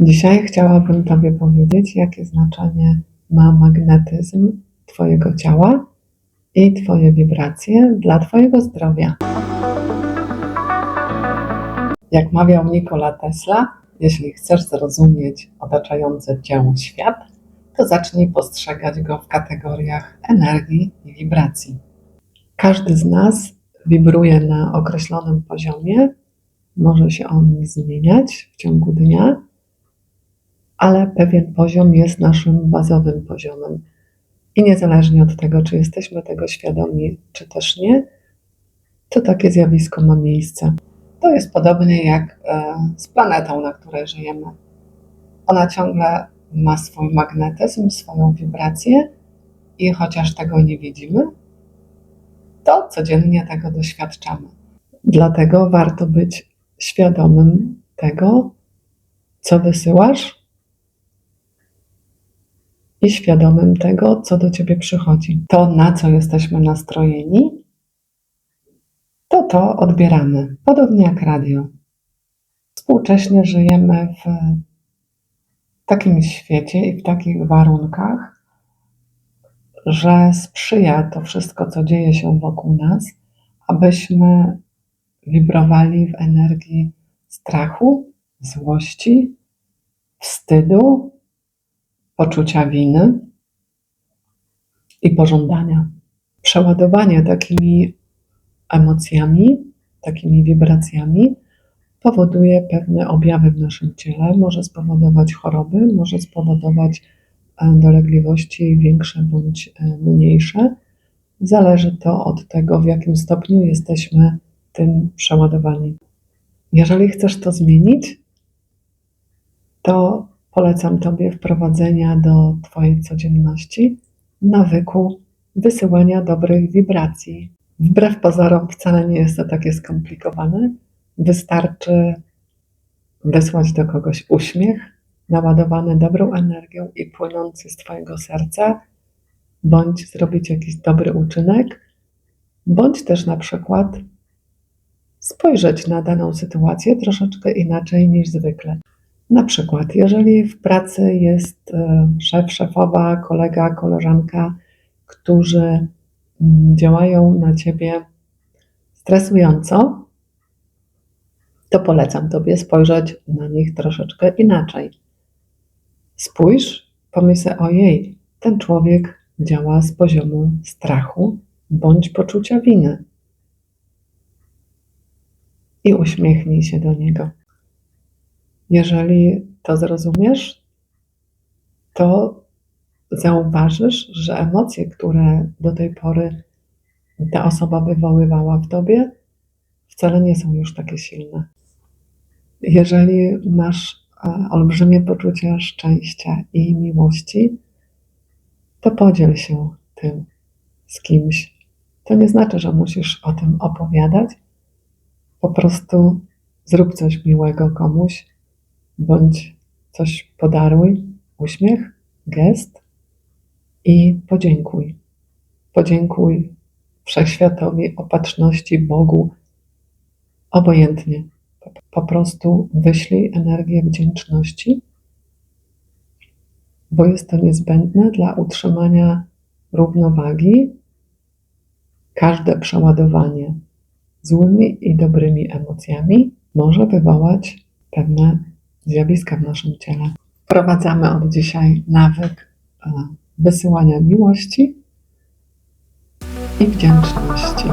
Dzisiaj chciałabym Tobie powiedzieć, jakie znaczenie ma magnetyzm Twojego ciała i Twoje wibracje dla Twojego zdrowia. Jak mawiał Nikola Tesla, jeśli chcesz zrozumieć otaczający Cię świat, to zacznij postrzegać go w kategoriach energii i wibracji. Każdy z nas wibruje na określonym poziomie, może się on zmieniać w ciągu dnia, ale pewien poziom jest naszym bazowym poziomem. I niezależnie od tego, czy jesteśmy tego świadomi, czy też nie, to takie zjawisko ma miejsce. To jest podobnie jak e, z planetą, na której żyjemy. Ona ciągle ma swój magnetyzm, swoją wibrację i chociaż tego nie widzimy, to codziennie tego doświadczamy. Dlatego warto być świadomym tego, co wysyłasz i świadomym tego, co do ciebie przychodzi. To, na co jesteśmy nastrojeni, to to odbieramy. Podobnie jak radio. Współcześnie żyjemy w takim świecie i w takich warunkach, że sprzyja to wszystko, co dzieje się wokół nas, abyśmy wibrowali w energii strachu, złości, wstydu, poczucia winy i pożądania. Przeładowanie takimi emocjami, takimi wibracjami powoduje pewne objawy w naszym ciele, może spowodować choroby, może spowodować e, dolegliwości większe bądź e, mniejsze. Zależy to od tego, w jakim stopniu jesteśmy tym przeładowani. Jeżeli chcesz to zmienić, to polecam Tobie wprowadzenia do Twojej codzienności nawyku wysyłania dobrych wibracji. Wbrew pozorom wcale nie jest to takie skomplikowane. Wystarczy wysłać do kogoś uśmiech naładowany dobrą energią i płynący z Twojego serca, bądź zrobić jakiś dobry uczynek, bądź też na przykład spojrzeć na daną sytuację troszeczkę inaczej niż zwykle. Na przykład, jeżeli w pracy jest e, szef, szefowa, kolega, koleżanka, którzy mm, działają na ciebie stresująco, to polecam tobie spojrzeć na nich troszeczkę inaczej. Spójrz, pomyśl, ojej, ten człowiek działa z poziomu strachu bądź poczucia winy. I uśmiechnij się do niego. Jeżeli to zrozumiesz, to zauważysz, że emocje, które do tej pory ta osoba wywoływała w tobie, wcale nie są już takie silne. Jeżeli masz e, olbrzymie poczucie szczęścia i miłości, to podziel się tym z kimś. To nie znaczy, że musisz o tym opowiadać. Po prostu zrób coś miłego komuś, bądź coś podaruj, uśmiech, gest i podziękuj. Podziękuj wszechświatowi, opatrzności, Bogu, obojętnie. Po prostu wyślij energię wdzięczności, bo jest to niezbędne dla utrzymania równowagi. Każde przeładowanie złymi i dobrymi emocjami może wywołać pewne zjawiska w naszym ciele. Wprowadzamy od dzisiaj nawyk e, wysyłania miłości i wdzięczności.